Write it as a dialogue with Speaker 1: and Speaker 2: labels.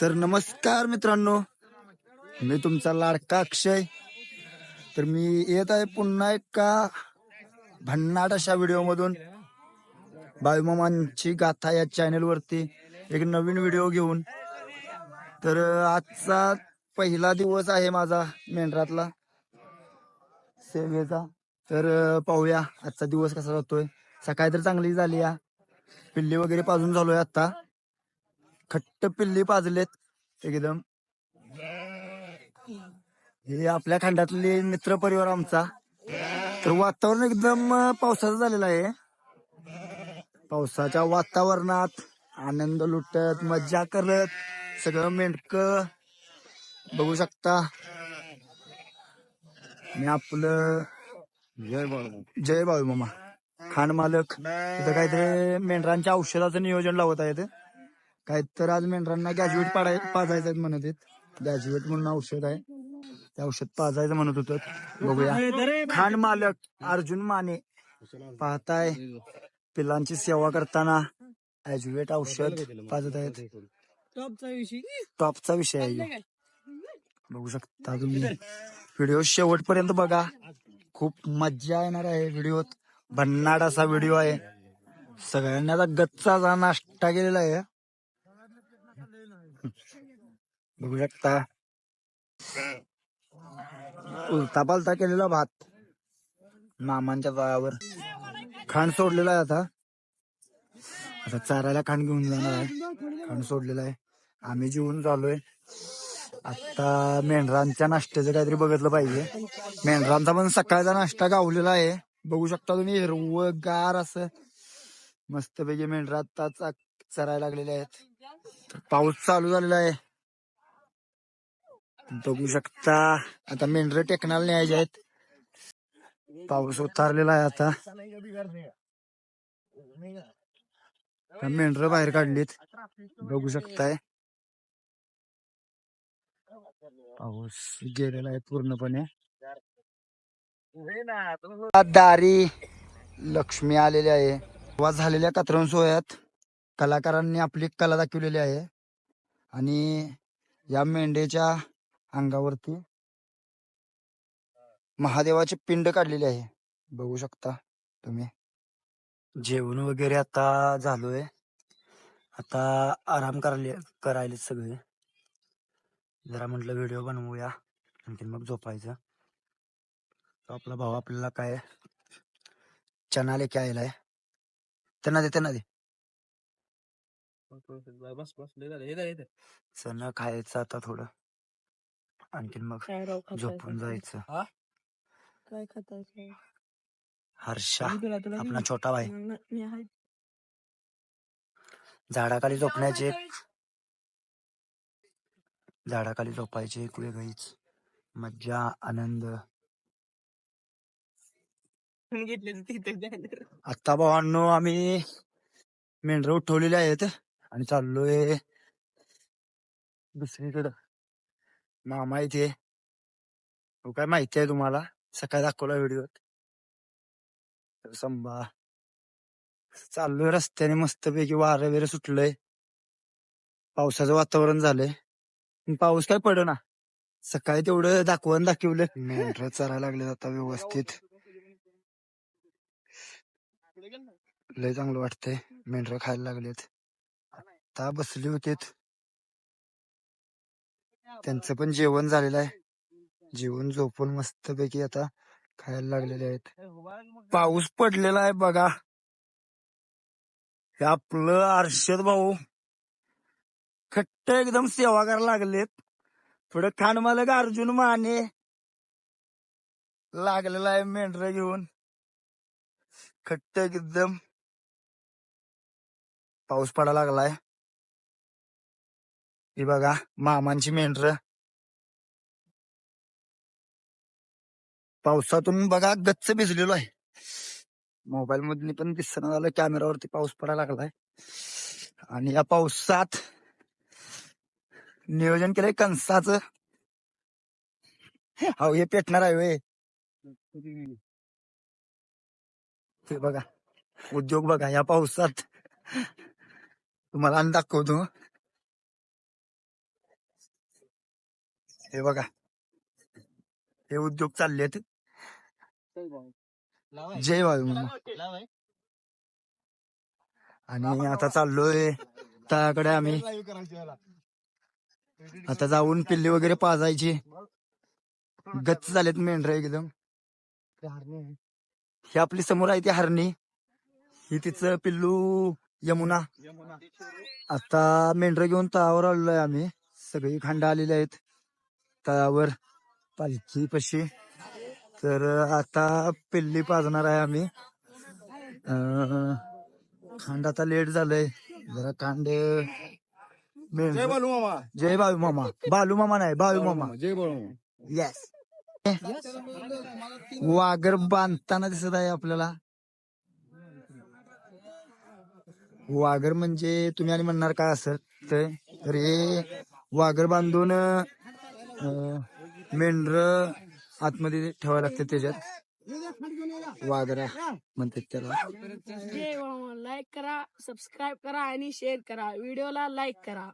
Speaker 1: तर नमस्कार मित्रांनो. मी तुमचा लाडका अक्षय. तर मी येत आहे पुन्हा एका भन्नाट अशा व्हिडिओ मधून बाळूमामांची गाथा या चॅनल वरती एक नवीन व्हिडिओ घेऊन. तर आजचा पहिला दिवस आहे माझा मेंढरातला. सेवेचा. तर पाहूया आजचा दिवस कसा जातोय. सकाळी तर चांगली झाली या. पिल्ली वगैरे पाजून झालोय आता. खट्ट पिल्ली पाजलेत. एकदम. हे आपल्या खंडातले मित्र परिवार आमचा. तर वातावरण एकदम पावसाचं झालेलं आहे. पावसाच्या वातावरणात आनंद लुटत मज्जा करत सगळं मेंढक. बघू शकता. मी आपलं
Speaker 2: जय बाळू
Speaker 1: जय बाळू मामा खान मालक. तिथं काहीतरी मेंढरांच्या औषधाचं नियोजन लावत आहेत. काय तर आज मेंढरांना गॅज्युएट पाडाय पाजायचं आहेत म्हणत आहेत. गॅज्युएट म्हणून औषध आहे. ते औषध पाजायचं म्हणत होतं. बघूया. खांड मालक अर्जुन माने पाहताय पिलांची सेवा करताना ऍज्युएट औषध पाजत आहेत.
Speaker 3: टॉपचा विषय
Speaker 1: टॉपचा विषय आहे बघू शकता तुम्ही. व्हिडिओ शेवटपर्यंत बघा. खूप मज्जा येणार आहे व्हिडिओत. भन्नाट असा व्हिडिओ आहे. सगळ्यांना आता नाश्ता केलेला आहे. बघू शकता उलता पालता केलेला भात. मामांच्या तळावर खांड सोडलेला आहे आता. आता चारायला खांड घेऊन जाणार आहे. खांड सोडलेला आहे. आम्ही जेवून चालूय आता मेंढरांच्या नाश्त्याचं काहीतरी बघितलं पाहिजे. मेंढरांचा पण सकाळचा नाश्ता गावलेला आहे. बघू शकता तुम्ही हिरवं गार असं. मस्तपैकी मेंढरा आता चा- चरायला लागलेले आहेत. पाऊस चालू झालेला आहे. बघू शकता. आता मेंढर टेकणार न्यायचे आहेत. पाऊस उतारलेला आहे आता. मेंढर बाहेर काढलीत. बघू शकताय. पाऊस गेलेला आहे पूर्णपणे. दारी लक्ष्मी आलेली आहे. वा झालेल्या कतरण सोहळ्यात. कलाकारांनी आपली कला दाखवलेली आहे. आणि या मेंढ्याच्या अंगावरती महादेवाची पिंड काढलेली आहे. बघू शकता तुम्ही. जेवण वगैरे आता झालोय. आता आराम करायले करायले सगळे. जरा म्हटलं व्हिडिओ बनवूया. आणखी मग झोपायचं. तो आपला भाऊ आपल्याला काय चना लेके आलेला आहे त्यांना दे त्यांना दे. चना खायचं आता थोडं. आणखीन मग
Speaker 3: काय राव खाताय
Speaker 1: झोपून
Speaker 3: काय?
Speaker 1: जायचं
Speaker 3: काय खाताय?
Speaker 1: हर्षा
Speaker 3: मी तुला- तुला
Speaker 1: आपला छोटा भाई
Speaker 3: मी- मी आहे.
Speaker 1: झाडाखाली झोपण्याची एक झाडाखाली झोपायची एक वेगळीच मज्जा आनंद
Speaker 3: मी घेतले तर तिथे द्यायला.
Speaker 1: आता भावांनो आम्ही मेंढर उठवलेले आहेत आणि चाललोय दुसरीकडं मामा इथे हो काय माहिती आहे तुम्हाला? सकाळी दाखवला व्हिडिओ संभा. चाललोय रस्त्याने मस्तपैकी वारं वगैरे सुटलंय. पावसाचं वातावरण झालंय. पण पाऊस काय पड ना सकाळी तेवढं दाखवून दाखवलं. मेंढर चरायला लागले आता व्यवस्थित. लय चांगलं वाटतंय. मेंढर खायला लागलेत. आता बसली होतीत. त्यांचं पण जेवण झालेलं आहे. जेवण झोपून मस्तपैकी आता खायला लागलेले आहेत. पाऊस पडलेला आहे बघा. हे आपलं अर्षद भाऊ खट्ट एकदम सेवा करायला लागलेत. पुढे खान मालक अर्जुन माने लागलेला आहे मेंढर घेऊन. खट्ट एकदम पाऊस पडायला लागलाय. ही बघा मामांची मेंढर. पावसातून बघा गच्च भिजलेलो आहे. मोबाईल मधून पण दिसणं झालं कॅमेरावरती पाऊस पडायला लागलाय. आणि या पावसात नियोजन केलंय कणसाचं. अहो हे पेटणार आहे वे हे बघा उद्योग बघा या पावसात तुम्हाला आणि दाखवतो हे बघा. हे उद्योग चाललेत. जय बाळू मामा. आणि आता चाललोय. त्याकडे आम्ही. आता जाऊन पिल्ली वगैरे पाजायची. गच्च झालेत मेंढर एकदम. ही आपली समोर आहे ती हरणी. ही तिचं पिल्लू यमुना. आता मेंढर घेऊन तळावर आलेलोय आम्ही. सगळी खांड आलेली आहेत. तळावर पालखी पशी. तर आता पिल्ली पाजणार आहे आम्ही. अं, खांड आता लेट झालंय. जरा खांड मेंढरं-
Speaker 2: बालू मामा.
Speaker 1: जय बाळू मामा. बालू मामा नाही बाळू मामा.
Speaker 2: जय बाळू मामा.
Speaker 1: येस वागर बांधताना दिसत आहे आपल्याला. वागर म्हणजे तुम्ही आणि म्हणणार काय असेल तर हे वागर बांधून मेंढर आतमध्ये ठेवायला लागते त्याच्यात. वादरा म्हणतात त्याला.
Speaker 4: लाईक करा सबस्क्राईब करा आणि शेअर करा. व्हिडिओला लाईक करा.